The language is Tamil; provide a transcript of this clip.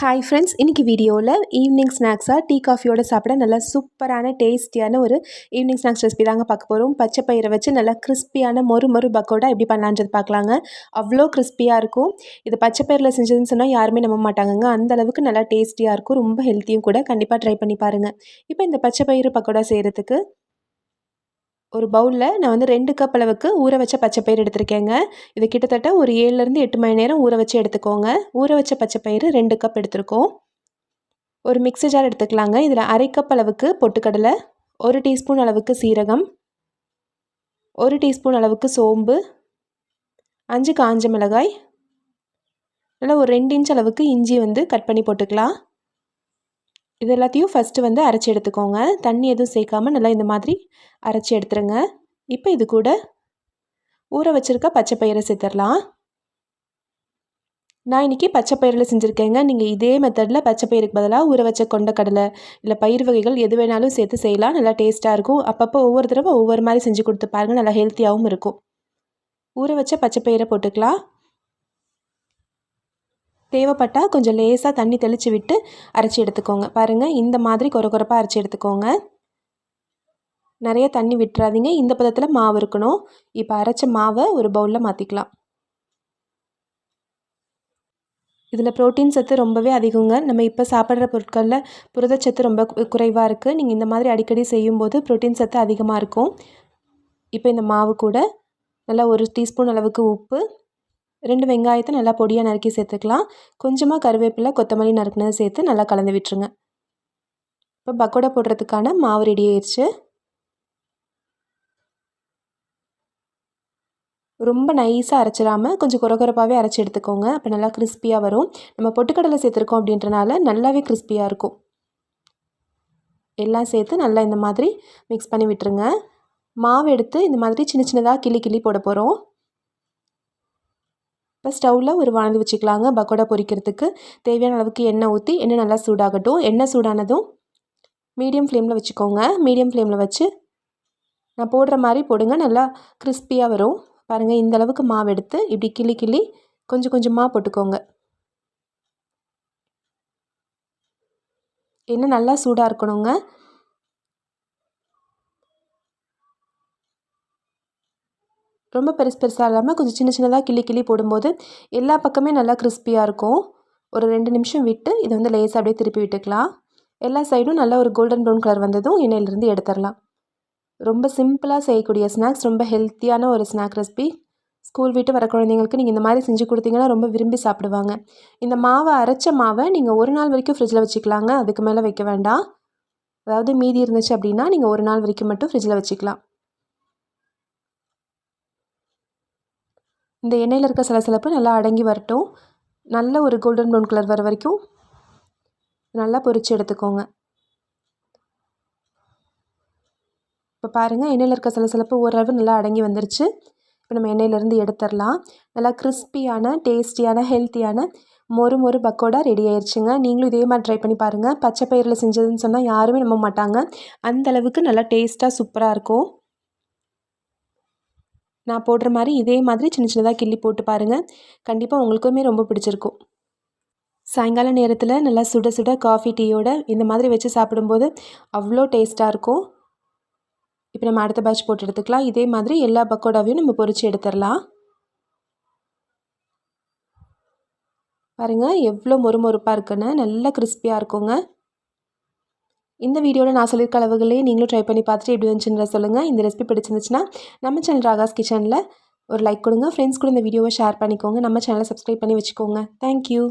ஹாய் ஃப்ரெண்ட்ஸ் இன்றைக்கி வீடியோவில் ஈவினிங் ஸ்நாக்ஸாக டீ காஃபியோட சாப்பிட நல்லா சூப்பரான டேஸ்டியான ஒரு ஈவினிங் ஸ்நாக்ஸ் ரெசிபி தாங்க பார்க்க போகிறோம் பச்சை பயிரை வச்சு நல்லா கிறிஸ்பியான மொறு மொறு பக்கோடா எப்படி பண்ணலான்றது பார்க்கலாங்க. அவ்வளோ கிறிஸ்பியாக இருக்கும். இது பச்சை பயிரில் செஞ்சதுன்னு சொன்னால் யாருமே நம்ப மாட்டாங்கங்க. அந்த அளவுக்கு நல்லா டேஸ்டியாக இருக்கும். ரொம்ப ஹெல்த்தியும் கூட கண்டிப்பாக ட்ரை பண்ணி பாருங்கள் இப்போ இந்த பச்சை பயிறு பக்கோடா செய்கிறதுக்கு ஒரு பவுலில் நான் வந்து ரெண்டு கப் அளவுக்கு ஊற வச்ச பச்சை பயிறு எடுத்திருக்கேங்க. இது கிட்டத்தட்ட ஒரு ஏழுலேருந்து எட்டு மணி நேரம் ஊற வச்சு எடுத்துக்கோங்க. ஊற வச்ச பச்சை பயிறு ரெண்டு கப் எடுத்திருக்கோம். ஒரு மிக்ஸி ஜார் எடுத்துக்கலாங்க. இதில் அரை கப் அளவுக்கு பொட்டுக்கடலை ஒரு டீஸ்பூன் அளவுக்கு சீரகம் ஒரு டீஸ்பூன் அளவுக்கு சோம்பு அஞ்சு காஞ்ச மிளகாய் நல்லா ஒரு ரெண்டு இன்ச் அளவுக்கு இஞ்சி வந்து கட் பண்ணி போட்டுக்கலாம். இது எல்லாத்தையும் ஃபஸ்ட்டு வந்து அரைச்சி எடுத்துக்கோங்க. தண்ணி எதுவும் சேர்க்காமல் நல்லா இந்த மாதிரி அரைச்சி எடுத்துருங்க. இப்போ இது கூட ஊற வச்சுருக்க பச்சை பயிரை சேர்த்துடலாம். நான் இன்றைக்கி பச்சை பயிரில் செஞ்சுருக்கேங்க. நீங்கள் இதே மெத்தடில் பச்சை பயிருக்கு பதிலாக ஊற வச்ச கொண்டக்கடலை இல்லை பயிர் வகைகள் எது வேணாலும் சேர்த்து செய்யலாம். நல்லா டேஸ்ட்டாக இருக்கும். அப்பப்போ ஒவ்வொரு தடவை ஒவ்வொரு மாதிரி செஞ்சு கொடுத்து பாருங்கள் நல்லா ஹெல்த்தியாகவும் இருக்கும். ஊற வச்ச பச்சை பயிரை போட்டுக்கலாம். தேவைப்பட்டால் கொஞ்சம் லேசாக தண்ணி தெளித்து விட்டு அரைச்சி எடுத்துக்கோங்க. பாருங்கள் இந்த மாதிரி குறை குறைப்பாக அரைச்சி எடுத்துக்கோங்க. நிறைய தண்ணி விட்டுறாதீங்க. இந்த பதத்தில் மாவு இருக்கணும். இப்போ அரைச்ச மாவை ஒரு பவுலில் மாற்றிக்கலாம் இதில் ப்ரோட்டீன் சத்து ரொம்பவே அதிகங்க. நம்ம இப்போ சாப்பிட்ற பொருட்களில் புரதச்சத்து ரொம்ப குறைவாக இருக்குது நீங்கள் இந்த மாதிரி அடிக்கடி செய்யும்போது ப்ரோட்டீன் சத்து அதிகமாக இருக்கும். இப்போ இந்த மாவு கூட நல்லா ஒரு டீஸ்பூன் அளவுக்கு உப்பு ரெண்டு வெங்காயத்தை நல்லா பொடியாக நறுக்கி சேர்த்துக்கலாம். கொஞ்சமாக கருவேப்பிலை கொத்தமல்லி நறுக்குனதை சேர்த்து நல்லா கலந்து விட்டுருங்க. இப்போ பக்கோடா போடுறதுக்கான மாவு ரெடி ஆயிடுச்சு ரொம்ப நைஸாக அரைச்சிடாமல் கொஞ்சம் குறகுறப்பாகவே அரைச்சி எடுத்துக்கோங்க. அப்போ நல்லா கிறிஸ்பியாக வரும். நம்ம பொட்டுக்கடலை சேர்த்துருக்கோம் அப்படின்றனால நல்லாவே கிறிஸ்பியாக இருக்கும். எல்லாம் சேர்த்து நல்லா இந்த மாதிரி மிக்ஸ் பண்ணி விட்டுருங்க. மாவு எடுத்து இந்த மாதிரி சின்ன சின்னதாக கிள்ளி கிள்ளி போட போகிறோம் இப்போ ஸ்டவ்வில் ஒரு வானதி வச்சுக்கலாங்க. பக்கோடா பொரிக்கிறதுக்கு தேவையான அளவுக்கு எண்ணெய் ஊற்றி எண்ணெய் நல்லா சூடாகட்டும். எண்ணெய் சூடானதும் மீடியம் ஃப்ளேமில் வச்சுக்கோங்க. மீடியம் ஃப்ளேமில் வச்சு நான் போடுற மாதிரி போடுங்க. நல்லா கிறிஸ்பியாக வரும். பாருங்கள் இந்த அளவுக்கு மாவு எடுத்து இப்படி கிள்ளி கிள்ளி கொஞ்சம் கொஞ்சமாக போட்டுக்கோங்க. எண்ணெய் நல்லா சூடாக இருக்கணுங்க. ரொம்ப பெருசு பெருசாக இல்லாமல் கொஞ்சம் சின்ன சின்னதாக கிள்ளி கிள்ளி போடும்போது எல்லா பக்கமே நல்லா கிறிஸ்பியாக இருக்கும். ஒரு ரெண்டு நிமிஷம் விட்டு இதை வந்து லேசாக அப்படியே திருப்பி விட்டுக்கலாம். எல்லா சைடும் நல்லா ஒரு கோல்டன் ப்ரௌன் கலர் வந்ததும் எண்ணெயிலிருந்து எடுத்துடலாம். ரொம்ப சிம்பிளாக செய்யக்கூடிய ஸ்நாக்ஸ் ரொம்ப ஹெல்த்தியான ஒரு ஸ்நாக் ரெசிபி. ஸ்கூல் விட்டு வர குழந்தைங்களுக்கு நீங்கள் இந்த மாதிரி செஞ்சு கொடுத்தீங்கன்னா ரொம்ப விரும்பி சாப்பிடுவாங்க. இந்த மாவை அரைச்ச மாவை நீங்கள் ஒரு நாள் வரைக்கும் ஃப்ரிட்ஜில் வச்சுக்கலாங்க. அதுக்கு மேலே வைக்க வேண்டாம். அதாவது மீதி இருந்துச்சு அப்படின்னா நீங்கள் ஒரு நாள் வரைக்கும் மட்டும் ஃப்ரிட்ஜில் வச்சுக்கலாம். இந்த எண்ணெயில் இருக்க சலசலப்பு நல்லா அடங்கி வரட்டும். நல்ல ஒரு கோல்டன் ப்ரௌன் கலர் வர வரைக்கும் நல்லா பொரித்து எடுத்துக்கோங்க. இப்போ பாருங்கள் எண்ணெயில் இருக்க சலசலப்பு ஓரளவு நல்லா அடங்கி வந்துருச்சு. இப்போ நம்ம எண்ணெயிலேருந்து எடுத்துடலாம். நல்லா கிறிஸ்பியான டேஸ்டியான ஹெல்த்தியான மொறு மொறு பக்கோடா ரெடி ஆயிடுச்சுங்க நீங்களும் இதே மாதிரி ட்ரை பண்ணி பாருங்கள் பச்சை பயிரில் செஞ்சதுன்னு சொன்னால் யாருமே நம்ப மாட்டாங்க. அந்தளவுக்கு நல்லா டேஸ்ட்டாக சூப்பராக இருக்கும். நான் போடுற மாதிரி இதே மாதிரி சின்ன சின்னதாக கிள்ளி போட்டு பாருங்கள் கண்டிப்பாக உங்களுக்குமே ரொம்ப பிடிச்சிருக்கும். சாயங்கால நேரத்தில் நல்லா சுட சுட காஃபி டீயோட இந்த மாதிரி வச்சு சாப்பிடும்போது அவ்வளோ டேஸ்ட்டாக இருக்கும். இப்போ நம்ம அடுத்த பேட்ச் போட்டு எடுத்துக்கலாம். இதே மாதிரி எல்லா பக்கோடாவையும் நம்ம பொறிச்சு எடுத்துடலாம் பாருங்கள் எவ்வளோ மொறுமொறுப்பாக இருக்குன்னு. நல்லா கிறிஸ்பியாக இருக்குங்க. இந்த வீடியோவில் நான் சொல்லியிருக்க அளவுகளே நீங்களும் ட்ரை பண்ணி பார்த்துட்டு எப்படி வந்துச்சுன்ற சொல்லுங்கள் இந்த ரெசிபி பிடிச்சிருந்துச்சுன்னா நம்ம சேனல் ராகாஸ் கிச்சனில் ஒரு லைக் கொடுங்க. ஃப்ரெண்ட்ஸ் கூட இந்த வீடியோவை ஷேர் பண்ணிக்கோங்க. நம்ம சேனலை சப்ஸ்கிரைப் பண்ணி வச்சுக்கோங்க. தேங்க்யூ